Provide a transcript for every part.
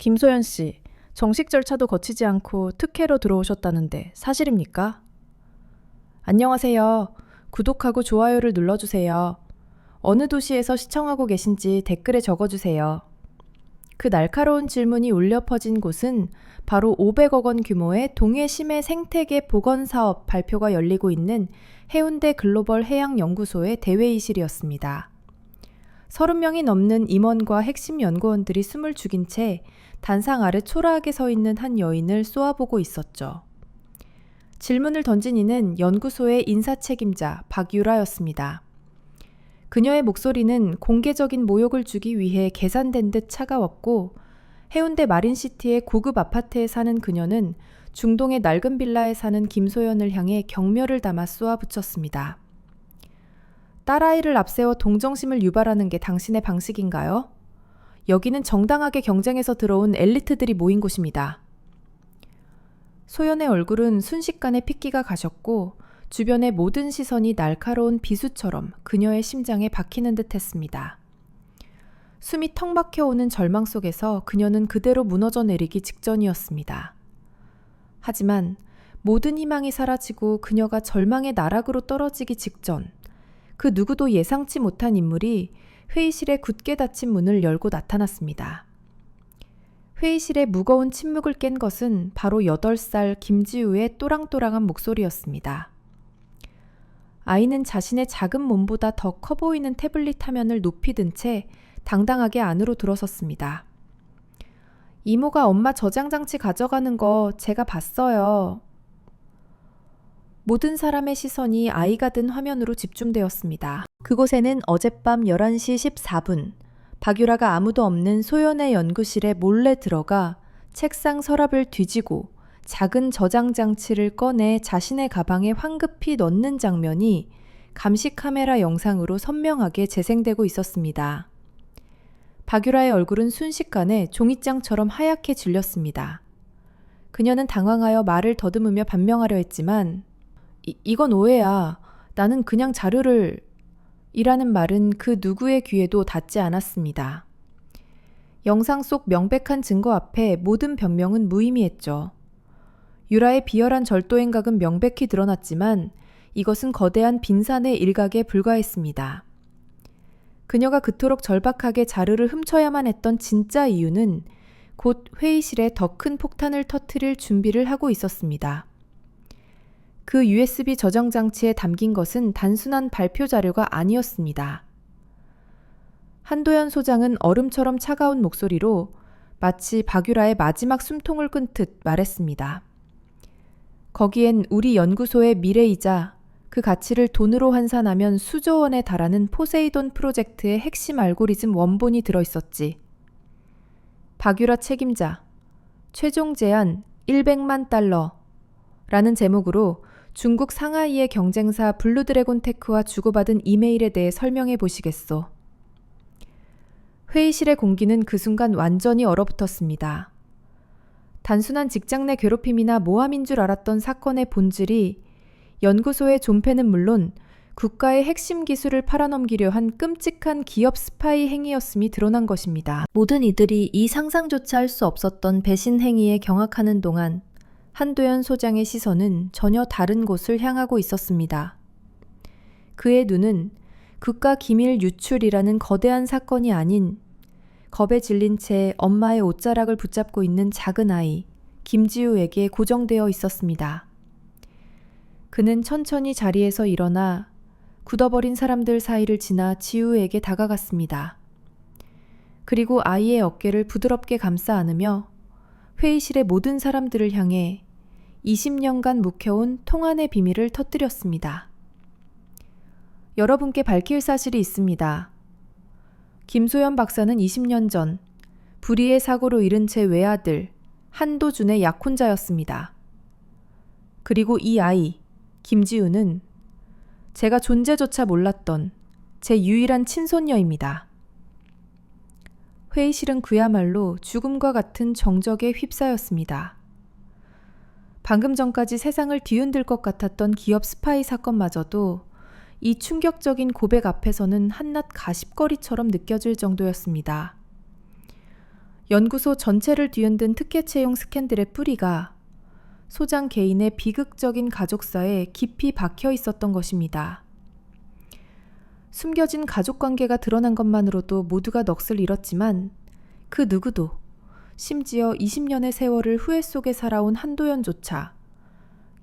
김소연 씨, 정식 절차도 거치지 않고 특혜로 들어오셨다는데 사실입니까? 안녕하세요. 구독하고 좋아요를 눌러주세요. 어느 도시에서 시청하고 계신지 댓글에 적어주세요. 그 날카로운 질문이 울려 퍼진 곳은 바로 500억 원 규모의 동해 심해 생태계 복원 사업 발표가 열리고 있는 해운대 글로벌 해양연구소의 대회의실이었습니다. 30명이 넘는 임원과 핵심 연구원들이 숨을 죽인 채 단상 아래 초라하게 서 있는 한 여인을 쏘아보고 있었죠. 질문을 던진 이는 연구소의 인사 책임자 박유라였습니다. 그녀의 목소리는 공개적인 모욕을 주기 위해 계산된 듯 차가웠고 해운대 마린시티의 고급 아파트에 사는 그녀는 중동의 낡은 빌라에 사는 김소연을 향해 경멸을 담아 쏘아붙였습니다. 딸아이를 앞세워 동정심을 유발하는 게 당신의 방식인가요? 여기는 정당하게 경쟁해서 들어온 엘리트들이 모인 곳입니다. 소연의 얼굴은 순식간에 핏기가 가셨고 주변의 모든 시선이 날카로운 비수처럼 그녀의 심장에 박히는 듯 했습니다. 숨이 턱 막혀오는 절망 속에서 그녀는 그대로 무너져 내리기 직전이었습니다. 하지만 모든 희망이 사라지고 그녀가 절망의 나락으로 떨어지기 직전 그 누구도 예상치 못한 인물이 회의실에 굳게 닫힌 문을 열고 나타났습니다. 회의실의 무거운 침묵을 깬 것은 바로 8살 김지우의 또랑또랑한 목소리였습니다. 아이는 자신의 작은 몸보다 더 커 보이는 태블릿 화면을 높이 든 채 당당하게 안으로 들어섰습니다. 이모가 엄마 저장장치 가져가는 거 제가 봤어요. 모든 사람의 시선이 아이가 든 화면으로 집중되었습니다. 그곳에는 어젯밤 11시 14분, 박유라가 아무도 없는 소연의 연구실에 몰래 들어가 책상 서랍을 뒤지고 작은 저장 장치를 꺼내 자신의 가방에 황급히 넣는 장면이 감시 카메라 영상으로 선명하게 재생되고 있었습니다. 박유라의 얼굴은 순식간에 종이장처럼 하얗게 질렸습니다. 그녀는 당황하여 말을 더듬으며 반명하려 했지만 이, 이건 오해야. 나는 그냥 자료를 이라는 말은 그 누구의 귀에도 닿지 않았습니다. 영상 속 명백한 증거 앞에 모든 변명은 무의미했죠. 유라의 비열한 절도 행각은 명백히 드러났지만 이것은 거대한 빙산의 일각에 불과했습니다. 그녀가 그토록 절박하게 자르를 훔쳐야만 했던 진짜 이유는 곧 회의실에 더 큰 폭탄을 터트릴 준비를 하고 있었습니다. 그 USB 저장 장치에 담긴 것은 단순한 발표 자료가 아니었습니다. 한도연 소장은 얼음처럼 차가운 목소리로 마치 박유라의 마지막 숨통을 끊듯 말했습니다. 거기엔 우리 연구소의 미래이자 그 가치를 돈으로 환산하면 수조 원에 달하는 포세이돈 프로젝트의 핵심 알고리즘 원본이 들어 있었지. 박유라 책임자, 최종 제한 100만 달러 라는 제목으로 중국 상하이의 경쟁사 블루드래곤 테크와 주고받은 이메일에 대해 설명해 보시겠소. 회의실의 공기는 그 순간 완전히 얼어붙었습니다. 단순한 직장 내 괴롭힘이나 모함인 줄 알았던 사건의 본질이 연구소의 존폐는 물론 국가의 핵심 기술을 팔아넘기려 한 끔찍한 기업 스파이 행위였음이 드러난 것입니다. 모든 이들이 이 상상조차 할 수 없었던 배신 행위에 경악하는 동안 한도연 소장의 시선은 전혀 다른 곳을 향하고 있었습니다. 그의 눈은 국가 기밀 유출이라는 거대한 사건이 아닌 겁에 질린 채 엄마의 옷자락을 붙잡고 있는 작은 아이, 김지우에게 고정되어 있었습니다. 그는 천천히 자리에서 일어나 굳어버린 사람들 사이를 지나 지우에게 다가갔습니다. 그리고 아이의 어깨를 부드럽게 감싸 안으며 회의실의 모든 사람들을 향해 20년간 묵혀온 통안의 비밀을 터뜨렸습니다. 여러분께 밝힐 사실이 있습니다. 김소연 박사는 20년 전 불의의 사고로 잃은 채 외아들 한도준의 약혼자였습니다. 그리고 이 아이, 김지우는 제가 존재조차 몰랐던 제 유일한 친손녀입니다. 회의실은 그야말로 죽음과 같은 정적에 휩싸였습니다. 방금 전까지 세상을 뒤흔들 것 같았던 기업 스파이 사건마저도 이 충격적인 고백 앞에서는 한낱 가십거리처럼 느껴질 정도였습니다. 연구소 전체를 뒤흔든 특혜 채용 스캔들의 뿌리가 소장 개인의 비극적인 가족사에 깊이 박혀 있었던 것입니다. 숨겨진 가족 관계가 드러난 것만으로도 모두가 넋을 잃었지만 그 누구도 심지어 20년의 세월을 후회 속에 살아온 한도연조차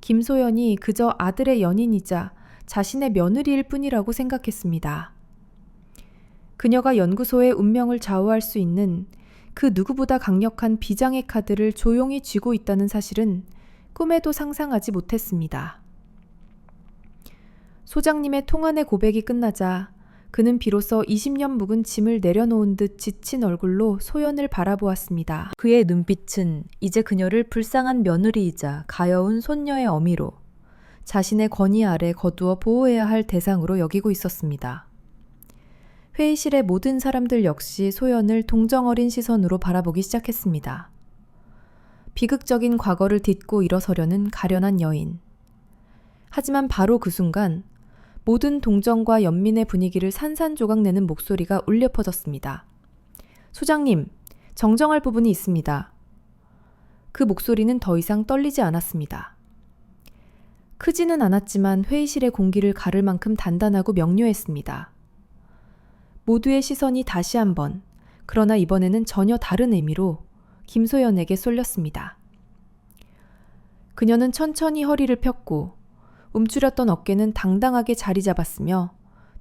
김소연이 그저 아들의 연인이자 자신의 며느리일 뿐이라고 생각했습니다. 그녀가 연구소의 운명을 좌우할 수 있는 그 누구보다 강력한 비장의 카드를 조용히 쥐고 있다는 사실은 꿈에도 상상하지 못했습니다. 소장님의 통안의 고백이 끝나자 그는 비로소 20년 묵은 짐을 내려놓은 듯 지친 얼굴로 소연을 바라보았습니다. 그의 눈빛은 이제 그녀를 불쌍한 며느리이자 가여운 손녀의 어미로 자신의 권위 아래 거두어 보호해야 할 대상으로 여기고 있었습니다. 회의실의 모든 사람들 역시 소연을 동정어린 시선으로 바라보기 시작했습니다. 비극적인 과거를 딛고 일어서려는 가련한 여인. 하지만 바로 그 순간 모든 동정과 연민의 분위기를 산산조각내는 목소리가 울려 퍼졌습니다. 소장님, 정정할 부분이 있습니다. 그 목소리는 더 이상 떨리지 않았습니다. 크지는 않았지만 회의실의 공기를 가를 만큼 단단하고 명료했습니다. 모두의 시선이 다시 한번, 그러나 이번에는 전혀 다른 의미로 김소연에게 쏠렸습니다. 그녀는 천천히 허리를 폈고 움츠렸던 어깨는 당당하게 자리 잡았으며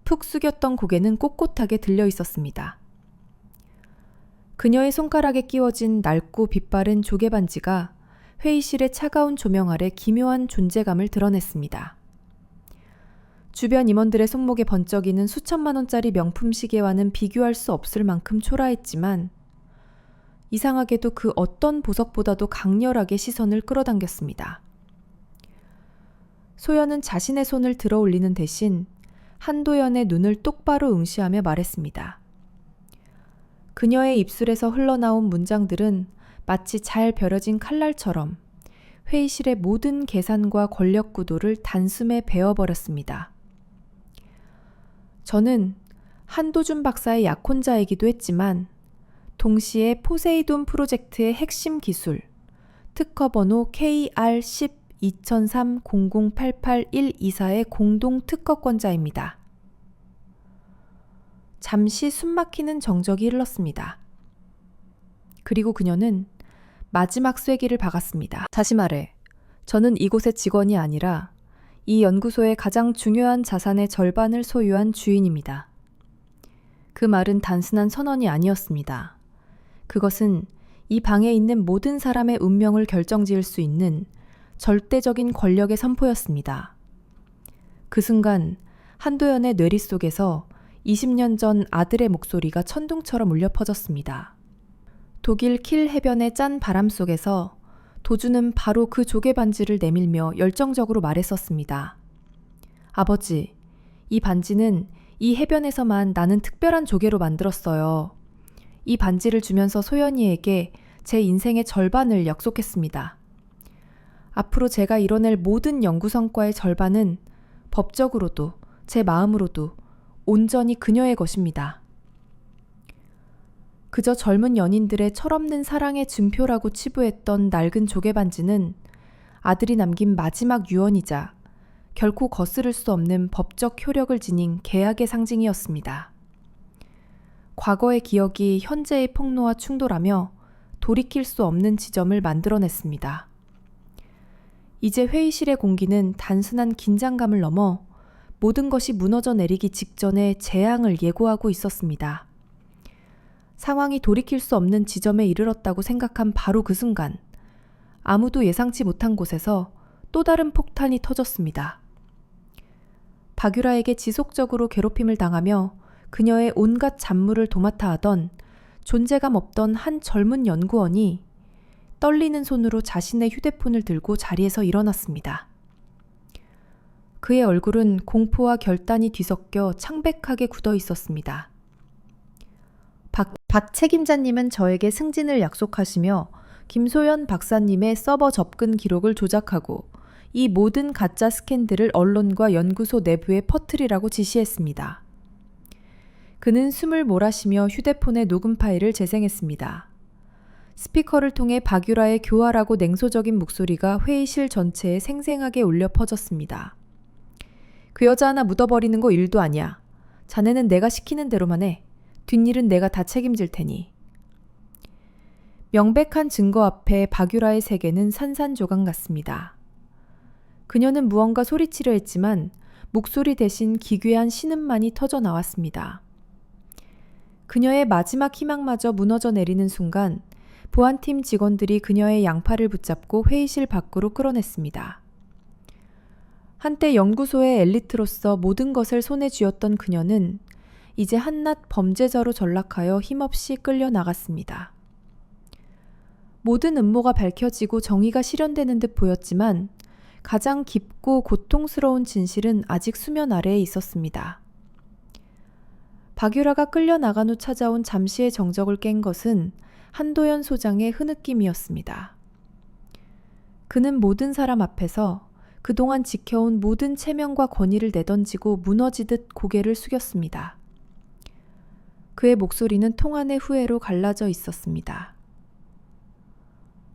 푹 숙였던 고개는 꼿꼿하게 들려 있었습니다. 그녀의 손가락에 끼워진 낡고 빛바른 조개 반지가 회의실의 차가운 조명 아래 기묘한 존재감을 드러냈습니다. 주변 임원들의 손목에 번쩍이는 수천만 원짜리 명품 시계와는 비교할 수 없을 만큼 초라했지만 이상하게도 그 어떤 보석보다도 강렬하게 시선을 끌어당겼습니다. 소연은 자신의 손을 들어 올리는 대신 한도연의 눈을 똑바로 응시하며 말했습니다. 그녀의 입술에서 흘러나온 문장들은 마치 잘 벼려진 칼날처럼 회의실의 모든 계산과 권력 구도를 단숨에 베어버렸습니다. 저는 한도준 박사의 약혼자이기도 했지만 동시에 포세이돈 프로젝트의 핵심 기술 특허 번호 KR10 2003-0088-124의 공동 특허권자입니다. 잠시 숨막히는 정적이 흘렀습니다. 그리고 그녀는 마지막 쐐기를 박았습니다. 다시 말해, 저는 이곳의 직원이 아니라 이 연구소의 가장 중요한 자산의 절반을 소유한 주인입니다. 그 말은 단순한 선언이 아니었습니다. 그것은 이 방에 있는 모든 사람의 운명을 결정지을 수 있는 절대적인 권력의 선포였습니다. 그 순간 한도연의 뇌리 속에서 20년 전 아들의 목소리가 천둥처럼 울려 퍼졌습니다. 독일 킬 해변의 짠 바람 속에서 도주는 바로 그 조개 반지를 내밀며 열정적으로 말했었습니다. 아버지, 이 반지는 이 해변에서만 나는 특별한 조개로 만들었어요. 이 반지를 주면서 소연이에게 제 인생의 절반을 약속했습니다. 앞으로 제가 이뤄낼 모든 연구 성과의 절반은 법적으로도 제 마음으로도 온전히 그녀의 것입니다. 그저 젊은 연인들의 철없는 사랑의 증표라고 치부했던 낡은 조개 반지는 아들이 남긴 마지막 유언이자 결코 거스를 수 없는 법적 효력을 지닌 계약의 상징이었습니다. 과거의 기억이 현재의 폭로와 충돌하며 돌이킬 수 없는 지점을 만들어냈습니다. 이제 회의실의 공기는 단순한 긴장감을 넘어 모든 것이 무너져 내리기 직전에 재앙을 예고하고 있었습니다. 상황이 돌이킬 수 없는 지점에 이르렀다고 생각한 바로 그 순간 아무도 예상치 못한 곳에서 또 다른 폭탄이 터졌습니다. 박유라에게 지속적으로 괴롭힘을 당하며 그녀의 온갖 잡무를 도맡아 하던 존재감 없던 한 젊은 연구원이 떨리는 손으로 자신의 휴대폰을 들고 자리에서 일어났습니다. 그의 얼굴은 공포와 결단이 뒤섞여 창백하게 굳어 있었습니다. 박, 박 책임자님은 저에게 승진을 약속하시며 김소연 박사님의 서버 접근 기록을 조작하고 이 모든 가짜 스캔들을 언론과 연구소 내부에 퍼뜨리라고 지시했습니다. 그는 숨을 몰아쉬며 휴대폰의 녹음 파일을 재생했습니다. 스피커를 통해 박유라의 교활하고 냉소적인 목소리가 회의실 전체에 생생하게 울려 퍼졌습니다. 그 여자 하나 묻어버리는 거 일도 아니야. 자네는 내가 시키는 대로만 해. 뒷일은 내가 다 책임질 테니. 명백한 증거 앞에 박유라의 세계는 산산조각 같습니다. 그녀는 무언가 소리치려 했지만 목소리 대신 기괴한 신음만이 터져 나왔습니다. 그녀의 마지막 희망마저 무너져 내리는 순간 보안팀 직원들이 그녀의 양팔을 붙잡고 회의실 밖으로 끌어냈습니다. 한때 연구소의 엘리트로서 모든 것을 손에 쥐었던 그녀는 이제 한낱 범죄자로 전락하여 힘없이 끌려 나갔습니다. 모든 음모가 밝혀지고 정의가 실현되는 듯 보였지만 가장 깊고 고통스러운 진실은 아직 수면 아래에 있었습니다. 박유라가 끌려 나간 후 찾아온 잠시의 정적을 깬 것은 한도연 소장의 흐느낌이었습니다. 그는 모든 사람 앞에서 그동안 지켜온 모든 체면과 권위를 내던지고 무너지듯 고개를 숙였습니다. 그의 목소리는 통안의 후회로 갈라져 있었습니다.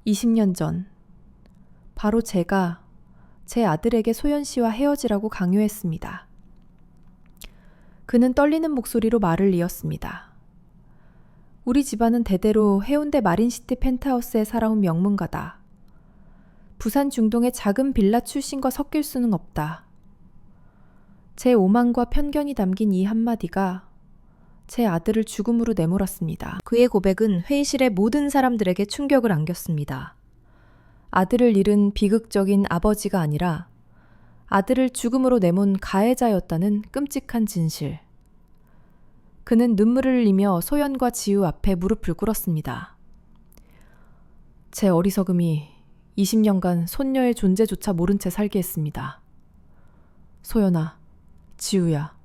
20년 전, 바로 제가 제 아들에게 소연 씨와 헤어지라고 강요했습니다. 그는 떨리는 목소리로 말을 이었습니다. 우리 집안은 대대로 해운대 마린시티 펜트하우스에 살아온 명문가다. 부산 중동의 작은 빌라 출신과 섞일 수는 없다. 제 오만과 편견이 담긴 이 한마디가 제 아들을 죽음으로 내몰았습니다. 그의 고백은 회의실의 모든 사람들에게 충격을 안겼습니다. 아들을 잃은 비극적인 아버지가 아니라 아들을 죽음으로 내몬 가해자였다는 끔찍한 진실. 그는 눈물을 흘리며 소연과 지우 앞에 무릎을 꿇었습니다. 제 어리석음이 20년간 손녀의 존재조차 모른 채 살게 했습니다. 소연아, 지우야.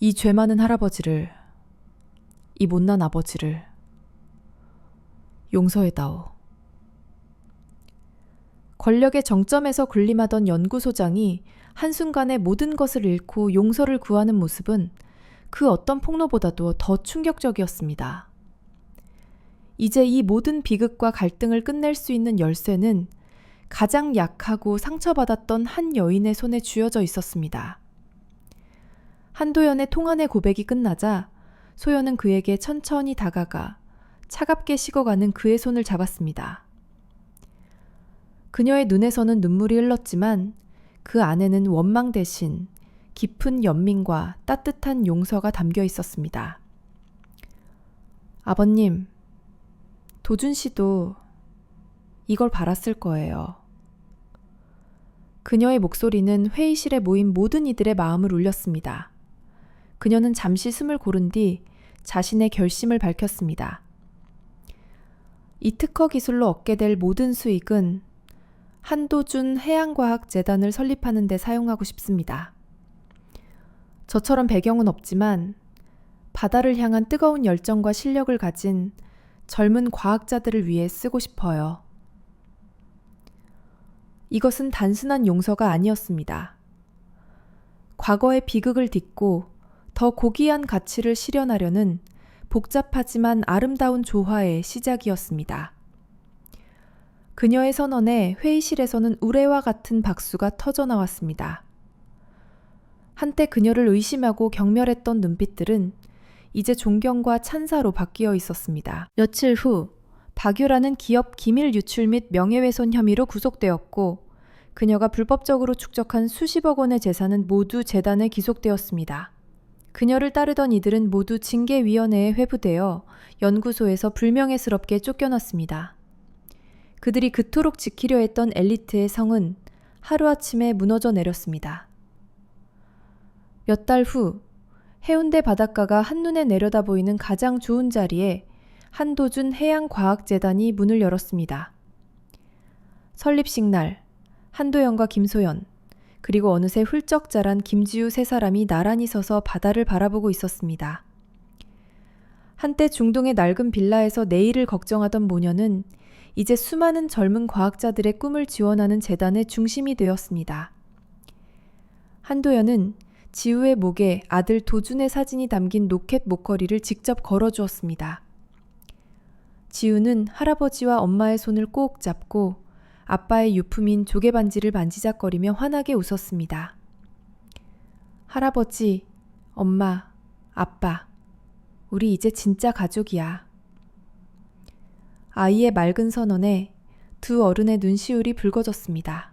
이 죄 많은 할아버지를, 이 못난 아버지를 용서해다오. 권력의 정점에서 군림하던 연구소장이 한순간에 모든 것을 잃고 용서를 구하는 모습은 그 어떤 폭로보다도 더 충격적이었습니다. 이제 이 모든 비극과 갈등을 끝낼 수 있는 열쇠는 가장 약하고 상처받았던 한 여인의 손에 쥐어져 있었습니다. 한도연의 통안의 고백이 끝나자 소연은 그에게 천천히 다가가 차갑게 식어가는 그의 손을 잡았습니다. 그녀의 눈에서는 눈물이 흘렀지만 그 안에는 원망 대신 깊은 연민과 따뜻한 용서가 담겨 있었습니다. 아버님, 도준 씨도 이걸 바랐을 거예요. 그녀의 목소리는 회의실에 모인 모든 이들의 마음을 울렸습니다. 그녀는 잠시 숨을 고른 뒤 자신의 결심을 밝혔습니다. 이 특허 기술로 얻게 될 모든 수익은 한도준 해양과학재단을 설립하는 데 사용하고 싶습니다. 저처럼 배경은 없지만 바다를 향한 뜨거운 열정과 실력을 가진 젊은 과학자들을 위해 쓰고 싶어요. 이것은 단순한 용서가 아니었습니다. 과거의 비극을 딛고 더 고귀한 가치를 실현하려는 복잡하지만 아름다운 조화의 시작이었습니다. 그녀의 선언에 회의실에서는 우레와 같은 박수가 터져 나왔습니다. 한때 그녀를 의심하고 경멸했던 눈빛들은 이제 존경과 찬사로 바뀌어 있었습니다. 며칠 후 박유라는 기업 기밀 유출 및 명예훼손 혐의로 구속되었고 그녀가 불법적으로 축적한 수십억 원의 재산은 모두 재단에 기속되었습니다. 그녀를 따르던 이들은 모두 징계위원회에 회부되어 연구소에서 불명예스럽게 쫓겨났습니다. 그들이 그토록 지키려 했던 엘리트의 성은 하루아침에 무너져 내렸습니다. 몇 달 후, 해운대 바닷가가 한눈에 내려다 보이는 가장 좋은 자리에 한도준 해양과학재단이 문을 열었습니다. 설립식 날, 한도영과 김소연, 그리고 어느새 훌쩍 자란 김지우 세 사람이 나란히 서서 바다를 바라보고 있었습니다. 한때 중동의 낡은 빌라에서 내일을 걱정하던 모녀는 이제 수많은 젊은 과학자들의 꿈을 지원하는 재단의 중심이 되었습니다. 한도연은 지우의 목에 아들 도준의 사진이 담긴 로켓 목걸이를 직접 걸어주었습니다. 지우는 할아버지와 엄마의 손을 꼭 잡고 아빠의 유품인 조개 반지를 만지작거리며 환하게 웃었습니다. 할아버지, 엄마, 아빠, 우리 이제 진짜 가족이야. 아이의 맑은 선언에 두 어른의 눈시울이 붉어졌습니다.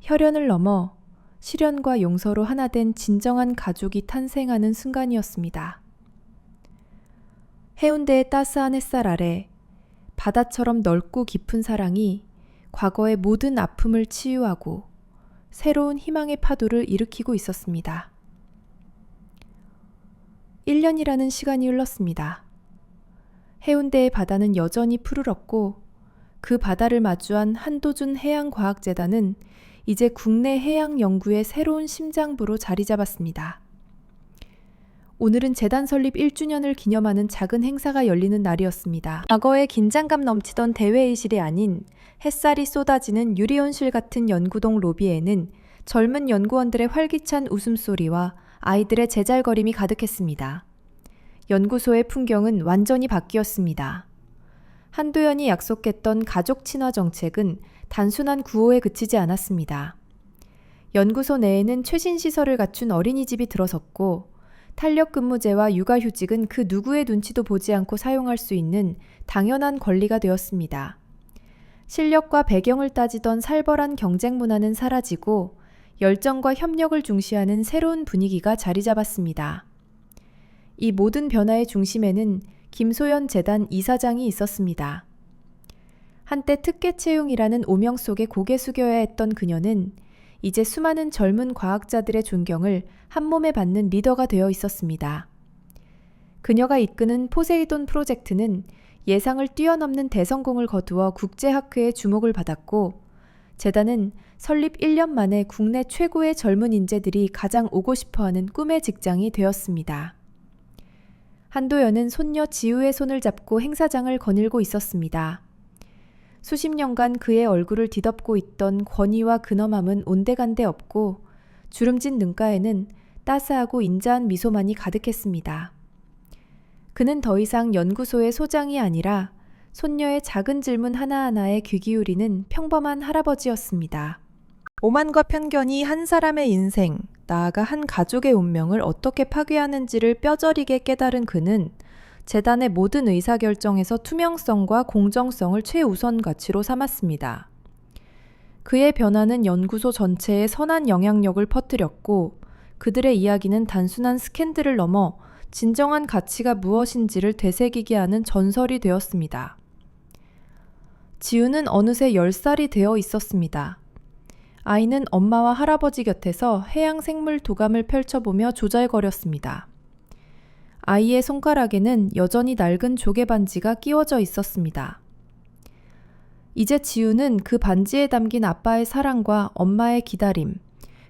혈연을 넘어 시련과 용서로 하나 된 진정한 가족이 탄생하는 순간이었습니다. 해운대의 따스한 햇살 아래 바다처럼 넓고 깊은 사랑이 과거의 모든 아픔을 치유하고 새로운 희망의 파도를 일으키고 있었습니다. 1년이라는 시간이 흘렀습니다. 해운대의 바다는 여전히 푸르렀고 그 바다를 마주한 한도준 해양과학재단은 이제 국내 해양 연구의 새로운 심장부로 자리 잡았습니다. 오늘은 재단 설립 1주년을 기념하는 작은 행사가 열리는 날이었습니다. 과거에 긴장감 넘치던 대회의실이 아닌 햇살이 쏟아지는 유리온실 같은 연구동 로비에는 젊은 연구원들의 활기찬 웃음소리와 아이들의 제잘거림이 가득했습니다. 연구소의 풍경은 완전히 바뀌었습니다. 한도연이 약속했던 가족 친화 정책은 단순한 구호에 그치지 않았습니다. 연구소 내에는 최신 시설을 갖춘 어린이집이 들어섰고 탄력 근무제와 육아휴직은 그 누구의 눈치도 보지 않고 사용할 수 있는 당연한 권리가 되었습니다. 실력과 배경을 따지던 살벌한 경쟁 문화는 사라지고 열정과 협력을 중시하는 새로운 분위기가 자리 잡았습니다. 이 모든 변화의 중심에는 김소연 재단 이사장이 있었습니다. 한때 특혜 채용이라는 오명 속에 고개 숙여야 했던 그녀는 이제 수많은 젊은 과학자들의 존경을 한 몸에 받는 리더가 되어 있었습니다. 그녀가 이끄는 포세이돈 프로젝트는 예상을 뛰어넘는 대성공을 거두어 국제학회의 주목을 받았고, 재단은 설립 1년 만에 국내 최고의 젊은 인재들이 가장 오고 싶어 하는 꿈의 직장이 되었습니다. 한도연은 손녀 지우의 손을 잡고 행사장을 거닐고 있었습니다. 수십 년간 그의 얼굴을 뒤덮고 있던 권위와 근엄함은 온데간데 없고 주름진 눈가에는 따스하고 인자한 미소만이 가득했습니다. 그는 더 이상 연구소의 소장이 아니라 손녀의 작은 질문 하나하나에 귀 기울이는 평범한 할아버지였습니다. 오만과 편견이 한 사람의 인생, 나아가 한 가족의 운명을 어떻게 파괴하는지를 뼈저리게 깨달은 그는 재단의 모든 의사결정에서 투명성과 공정성을 최우선 가치로 삼았습니다. 그의 변화는 연구소 전체에 선한 영향력을 퍼뜨렸고 그들의 이야기는 단순한 스캔들을 넘어 진정한 가치가 무엇인지를 되새기게 하는 전설이 되었습니다. 지우는 어느새 10살이 되어 있었습니다. 아이는 엄마와 할아버지 곁에서 해양 생물 도감을 펼쳐보며 조잘거렸습니다. 아이의 손가락에는 여전히 낡은 조개 반지가 끼워져 있었습니다. 이제 지우는 그 반지에 담긴 아빠의 사랑과 엄마의 기다림,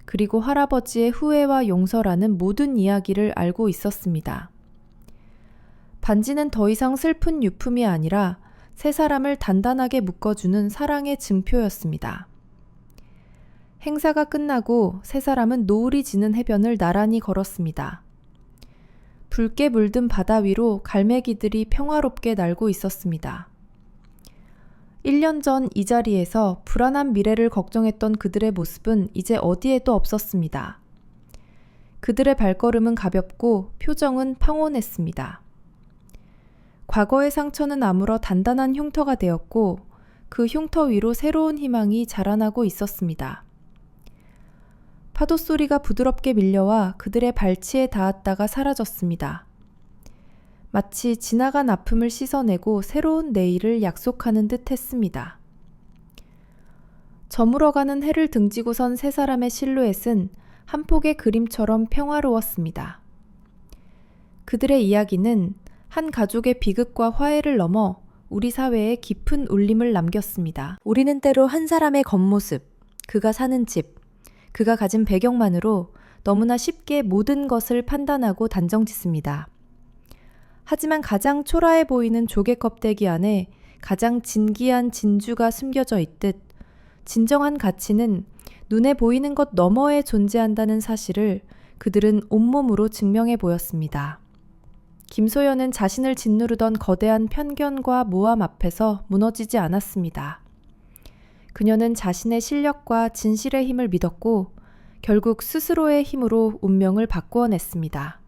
그리고 할아버지의 후회와 용서라는 모든 이야기를 알고 있었습니다. 반지는 더 이상 슬픈 유품이 아니라 세 사람을 단단하게 묶어주는 사랑의 증표였습니다. 행사가 끝나고 세 사람은 노을이 지는 해변을 나란히 걸었습니다. 붉게 물든 바다 위로 갈매기들이 평화롭게 날고 있었습니다. 1년 전 이 자리에서 불안한 미래를 걱정했던 그들의 모습은 이제 어디에도 없었습니다. 그들의 발걸음은 가볍고 표정은 평온했습니다. 과거의 상처는 아물어 단단한 흉터가 되었고 그 흉터 위로 새로운 희망이 자라나고 있었습니다. 파도 소리가 부드럽게 밀려와 그들의 발치에 닿았다가 사라졌습니다. 마치 지나간 아픔을 씻어내고 새로운 내일을 약속하는 듯 했습니다. 저물어가는 해를 등지고 선 세 사람의 실루엣은 한 폭의 그림처럼 평화로웠습니다. 그들의 이야기는 한 가족의 비극과 화해를 넘어 우리 사회에 깊은 울림을 남겼습니다. 우리는 때로 한 사람의 겉모습, 그가 사는 집, 그가 가진 배경만으로 너무나 쉽게 모든 것을 판단하고 단정 짓습니다. 하지만 가장 초라해 보이는 조개 껍데기 안에 가장 진기한 진주가 숨겨져 있듯 진정한 가치는 눈에 보이는 것 너머에 존재한다는 사실을 그들은 온몸으로 증명해 보였습니다. 김소연은 자신을 짓누르던 거대한 편견과 모함 앞에서 무너지지 않았습니다. 그녀는 자신의 실력과 진실의 힘을 믿었고 결국 스스로의 힘으로 운명을 바꾸어 냈습니다.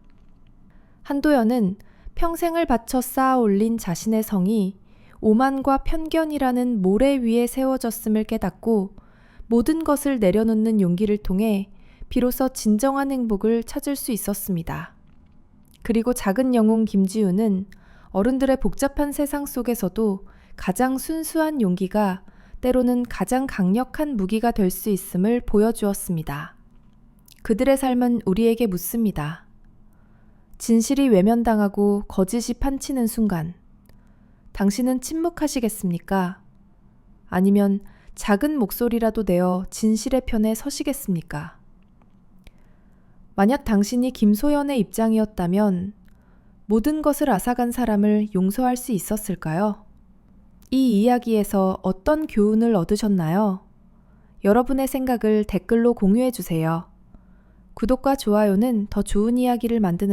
한도연은 평생을 바쳐 쌓아 올린 자신의 성이 오만과 편견이라는 모래 위에 세워졌음을 깨닫고 모든 것을 내려놓는 용기를 통해 비로소 진정한 행복을 찾을 수 있었습니다. 그리고 작은 영웅 김지우는 어른들의 복잡한 세상 속에서도 가장 순수한 용기가 때로는 가장 강력한 무기가 될 수 있음을 보여주었습니다. 그들의 삶은 우리에게 묻습니다. 진실이 외면당하고 거짓이 판치는 순간, 당신은 침묵하시겠습니까? 아니면 작은 목소리라도 내어 진실의 편에 서시겠습니까? 만약 당신이 김소연의 입장이었다면 모든 것을 앗아간 사람을 용서할 수 있었을까요? 이 이야기에서 어떤 교훈을 얻으셨나요? 여러분의 생각을 댓글로 공유해 주세요. 구독과 좋아요는 더 좋은 이야기를 만드는